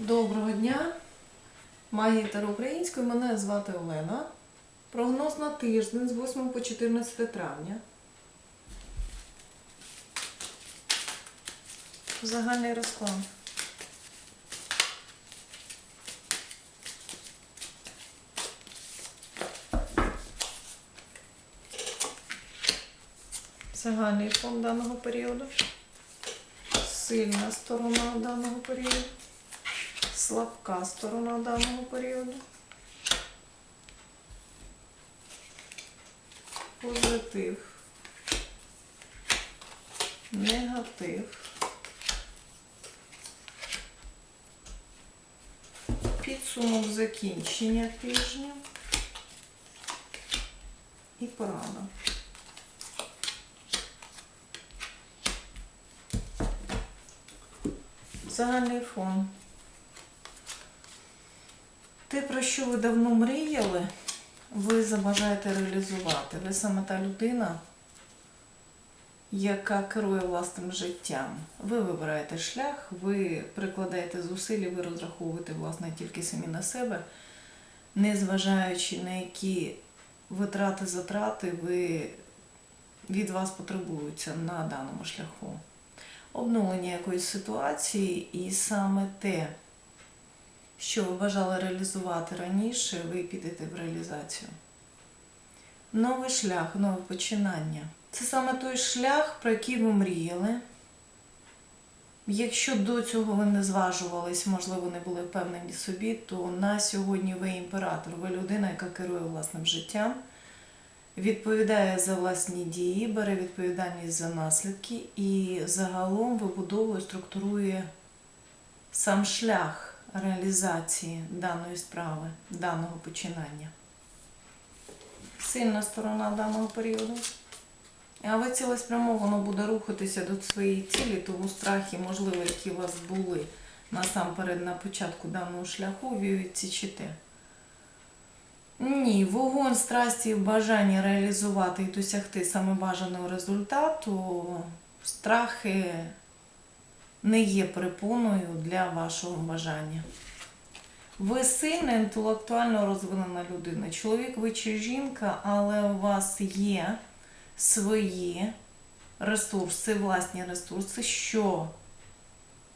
Доброго дня! Магітер українською, мене звати Олена. Прогноз на тиждень з 8 по 14 травня. Загальний розклад. Загальний фон даного періоду. Сильна сторона даного періоду слабка сторона даного періоду. Позитив. Негатив. Підсумок закінчення тижня. І порада. Загальний фон. Те, про що ви давно мріяли, ви забажаєте реалізувати. Ви саме та людина, яка керує власним життям. Ви вибираєте шлях, ви прикладаєте зусилля, ви розраховуєте власне тільки самі на себе, не зважаючи на які витрати, затрати ви від вас потребуються на даному шляху. Обновлення якоїсь ситуації і саме те що ви бажали реалізувати раніше, ви підете в реалізацію. Новий шлях, нове починання. Це саме той шлях, про який ви мріяли. Якщо до цього ви не зважувались, можливо, не були впевнені собі, то на сьогодні ви імператор, ви людина, яка керує власним життям, відповідає за власні дії, бере відповідальність за наслідки і загалом вибудовує, структурує сам шлях реалізації даної справи, даного починання. Сильна сторона даного періоду. А ви цілеспрямовано буде рухатися до своєї цілі, тому страхи, можливо, які у вас були насамперед на початку даного шляху, ви відсічите. Ні, вогонь страсті і бажання реалізувати і досягти саме бажаного результату, страхи не є препоною для вашого бажання. Ви сильна, інтелектуально розвинена людина. Чоловік ви чи жінка, але у вас є свої ресурси, власні ресурси, що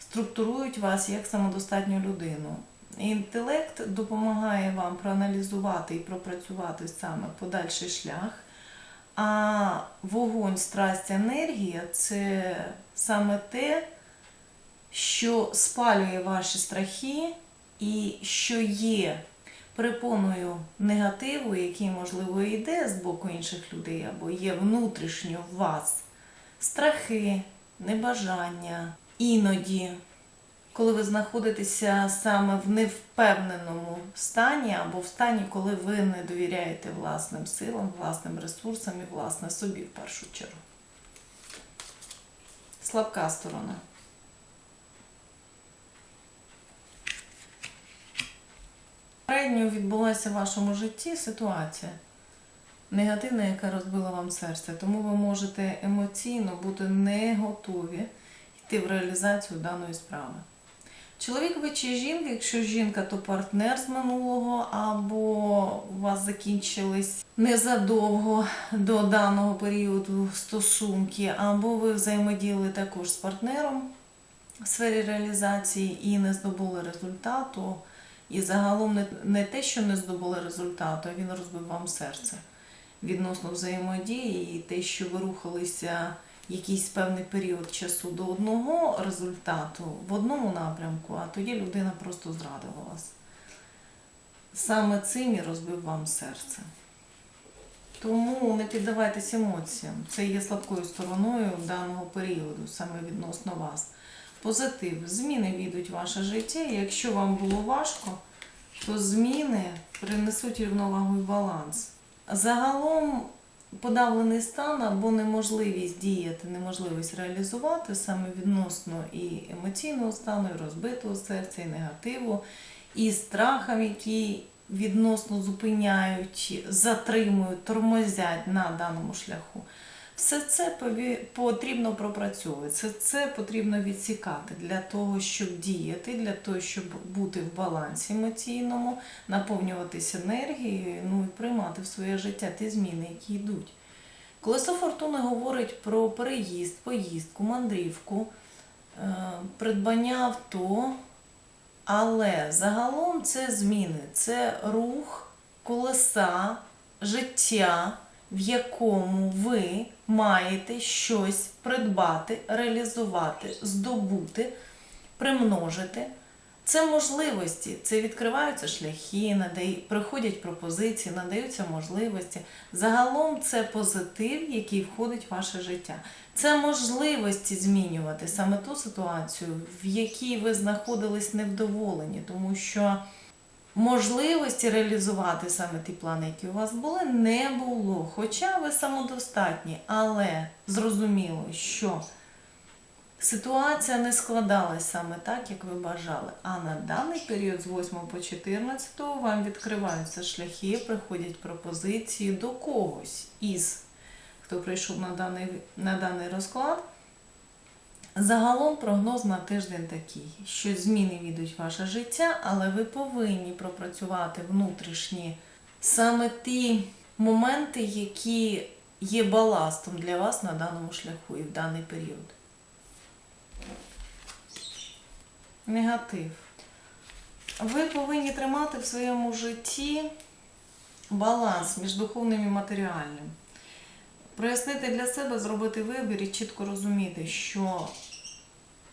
структурують вас як самодостатню людину. Інтелект допомагає вам проаналізувати і пропрацювати саме подальший шлях. А вогонь, страсть, енергія це саме те, що спалює ваші страхи і що є препоною негативу, який, можливо, йде з боку інших людей, або є внутрішньо в вас страхи, небажання, іноді. Коли ви знаходитеся саме в невпевненому стані, або в стані, коли ви не довіряєте власним силам, власним ресурсам і власне собі в першу чергу. Слабка сторона. Попередньо відбулася в вашому житті ситуація негативна, яка розбила вам серце. Тому ви можете емоційно бути не готові йти в реалізацію даної справи. Чоловік ви чи жінка, якщо жінка, то партнер з минулого, або у вас закінчились незадовго до даного періоду стосунки, або ви взаємодіяли також з партнером в сфері реалізації і не здобули результату. І загалом не, не те, що не здобули результату, а він розбив вам серце відносно взаємодії, і те, що ви рухалися якийсь певний період часу до одного результату в одному напрямку, а тоді людина просто зрадила вас. Саме цим і розбив вам серце. Тому не піддавайтесь емоціям. Це є слабкою стороною даного періоду, саме відносно вас позитив. Зміни війдуть в ваше життя. І якщо вам було важко, то зміни принесуть рівновагу і баланс. Загалом подавлений стан або неможливість діяти, неможливість реалізувати саме відносно і емоційного стану, і розбитого серця, і негативу, і страхам, які відносно зупиняють, затримують, тормозять на даному шляху. Все це потрібно пропрацьовувати, все це потрібно відсікати для того, щоб діяти, для того, щоб бути в балансі емоційному, наповнюватися енергією, ну і приймати в своє життя ті зміни, які йдуть. Колесо фортуни говорить про переїзд, поїздку, мандрівку, е, придбання авто, але загалом це зміни, це рух колеса, життя, в якому ви маєте щось придбати, реалізувати, здобути, примножити. Це можливості, це відкриваються шляхи, приходять пропозиції, надаються можливості. Загалом це позитив, який входить в ваше життя. Це можливості змінювати саме ту ситуацію, в якій ви знаходились невдоволені, тому що можливості реалізувати саме ті плани, які у вас були, не було. Хоча ви самодостатні, але зрозуміло, що ситуація не складалась саме так, як ви бажали. А на даний період з 8 по 14 вам відкриваються шляхи, приходять пропозиції до когось із, хто прийшов на даний, на даний розклад. Загалом прогноз на тиждень такий, що зміни війдуть в ваше життя, але ви повинні пропрацювати внутрішні саме ті моменти, які є баластом для вас на даному шляху і в даний період. Негатив. Ви повинні тримати в своєму житті баланс між духовним і матеріальним. Прояснити для себе, зробити вибір і чітко розуміти, що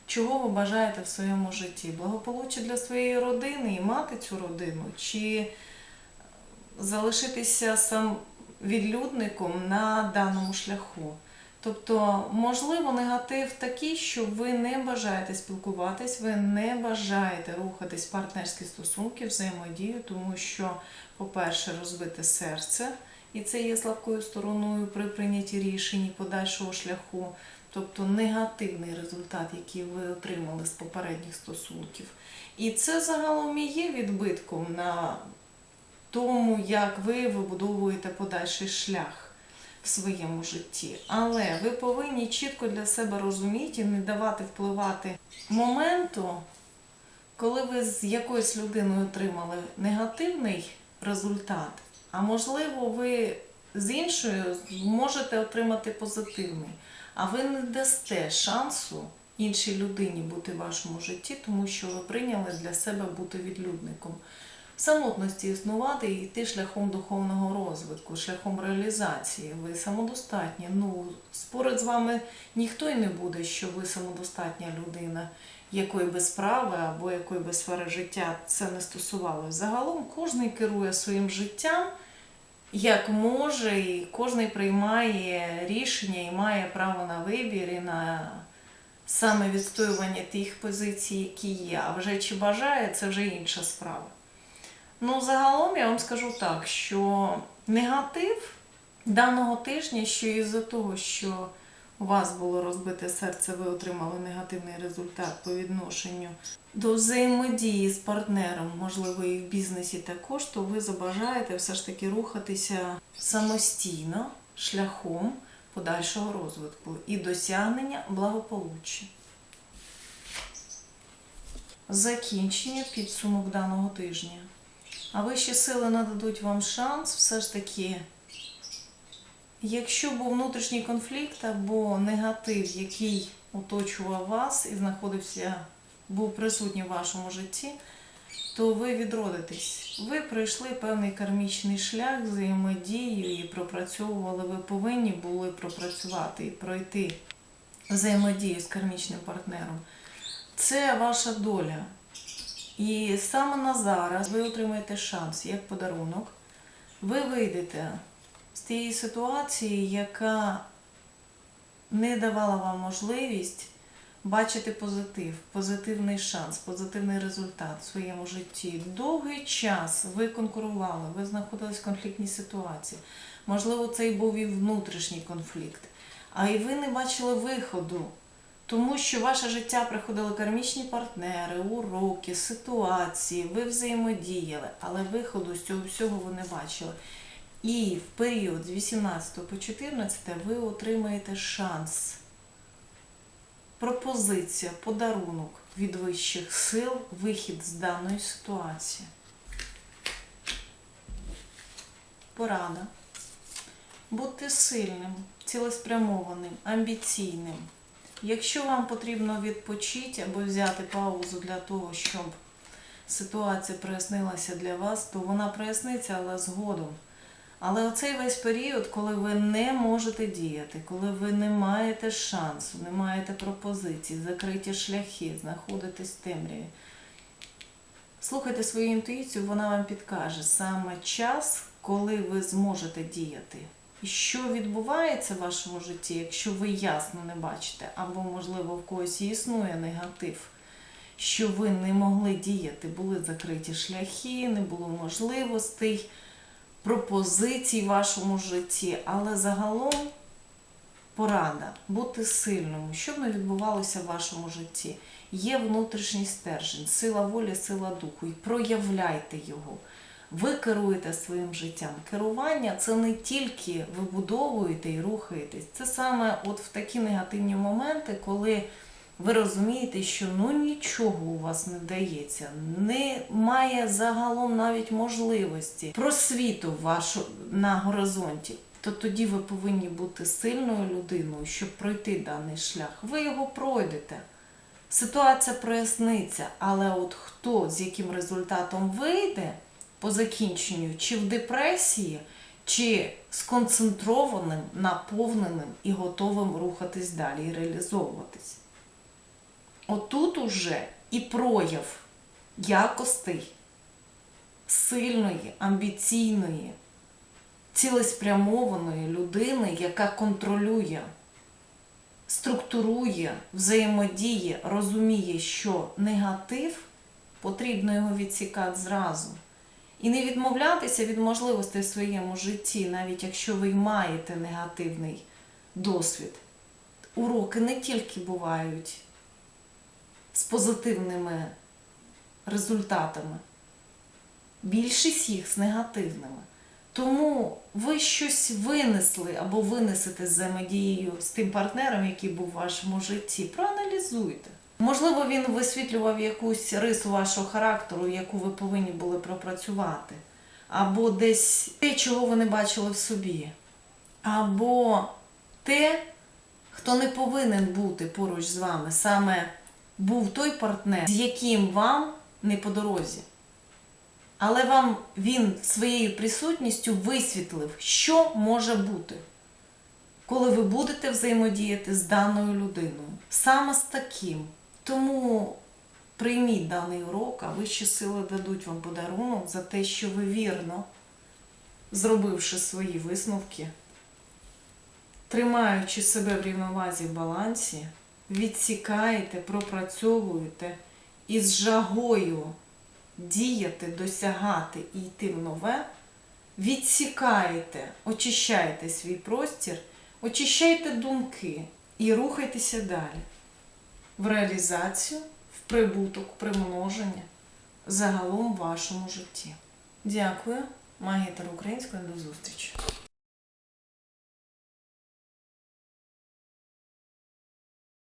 чого ви бажаєте в своєму житті. Благополуччя для своєї родини і мати цю родину, чи залишитися сам відлюдником на даному шляху. Тобто, можливо, негатив такий, що ви не бажаєте спілкуватись, ви не бажаєте рухатись в партнерські стосунки, взаємодію, тому що, по-перше, розбите серце, і це є слабкою стороною при прийнятті рішень подальшого шляху, тобто негативний результат, який ви отримали з попередніх стосунків. І це загалом і є відбитком на тому, як ви вибудовуєте подальший шлях в своєму житті. Але ви повинні чітко для себе розуміти і не давати впливати моменту, коли ви з якоюсь людиною отримали негативний результат, а можливо, ви з іншою можете отримати позитивний. А ви не дасте шансу іншій людині бути в вашому житті, тому що ви прийняли для себе бути відлюдником. В самотності існувати і йти шляхом духовного розвитку, шляхом реалізації. Ви самодостатні. Ну, спорить з вами ніхто й не буде, що ви самодостатня людина, якої без справи або якої без сфери життя це не стосувалося. Загалом кожен керує своїм життям як може, і кожен приймає рішення і має право на вибір і на саме відстоювання тих позицій, які є. А вже чи бажає, це вже інша справа. Ну, загалом я вам скажу так, що негатив даного тижня, що із-за того, що у вас було розбите серце, ви отримали негативний результат по відношенню до взаємодії з партнером, можливо, і в бізнесі також, то ви забажаєте все ж таки рухатися самостійно шляхом подальшого розвитку і досягнення благополуччя. Закінчення підсумок даного тижня. А вищі сили нададуть вам шанс все ж таки, якщо був внутрішній конфлікт або негатив, який оточував вас і знаходився, був присутній в вашому житті, то ви відродитесь. Ви пройшли певний кармічний шлях взаємодію і пропрацьовували. Ви повинні були пропрацювати і пройти взаємодію з кармічним партнером. Це ваша доля. І саме на зараз ви отримаєте шанс як подарунок. Ви вийдете з тієї ситуації, яка не давала вам можливість бачити позитив, позитивний шанс, позитивний результат в своєму житті. Довгий час ви конкурували, ви знаходились в конфліктній ситуації. Можливо, це і був і внутрішній конфлікт. А і ви не бачили виходу. Тому що в ваше життя приходили кармічні партнери, уроки, ситуації, ви взаємодіяли, але виходу з цього всього ви не бачили. І в період з 18 по 14 ви отримаєте шанс, пропозиція, подарунок від вищих сил, вихід з даної ситуації. Порада. Бути сильним, цілеспрямованим, амбіційним. Якщо вам потрібно відпочити або взяти паузу для того, щоб ситуація прояснилася для вас, то вона проясниться, але згодом. Але оцей весь період, коли ви не можете діяти, коли ви не маєте шансу, не маєте пропозицій, закриті шляхи, знаходитесь в темряві. Слухайте свою інтуїцію, вона вам підкаже саме час, коли ви зможете діяти. І що відбувається в вашому житті, якщо ви ясно не бачите, або, можливо, в когось існує негатив, що ви не могли діяти, були закриті шляхи, не було можливостей, пропозицій в вашому житті, але загалом порада бути сильним, що б не відбувалося в вашому житті. Є внутрішній стержень, сила волі, сила духу, і проявляйте його. Ви керуєте своїм життям. Керування це не тільки вибудовуєте і рухаєтесь. Це саме от в такі негативні моменти, коли ви розумієте, що ну нічого у вас не дається, немає загалом навіть можливості просвіту вашу на горизонті. То тоді ви повинні бути сильною людиною, щоб пройти даний шлях. Ви його пройдете. Ситуація проясниться, але от хто з яким результатом вийде по закінченню, чи в депресії, чи сконцентрованим, наповненим і готовим рухатись далі і реалізовуватись. Отут уже і прояв якостей сильної, амбіційної, цілеспрямованої людини, яка контролює, структурує, взаємодіє, розуміє, що негатив потрібно його відсікати зразу. І не відмовлятися від можливостей в своєму житті, навіть якщо ви маєте негативний досвід. Уроки не тільки бувають позитивними результатами, більшість їх з негативними. Тому ви щось винесли або винесете з взаємодією з тим партнером, який був в вашому житті. Проаналізуйте. Можливо, він висвітлював якусь рису вашого характеру, яку ви повинні були пропрацювати. Або десь те, чого ви не бачили в собі. Або те, хто не повинен бути поруч з вами, саме був той партнер, з яким вам не по дорозі. Але вам він своєю присутністю висвітлив, що може бути, коли ви будете взаємодіяти з даною людиною. Саме з таким. Тому прийміть даний урок, а вищі сили дадуть вам подарунок за те, що ви вірно, зробивши свої висновки, тримаючи себе в рівновазі в балансі, відсікаєте, пропрацьовуєте і з жагою діяти, досягати і йти в нове, відсікаєте, очищаєте свій простір, очищайте думки і рухайтеся далі в реалізацію, в прибуток, примноження загалом в вашому житті. Дякую, магітер української, до зустрічі!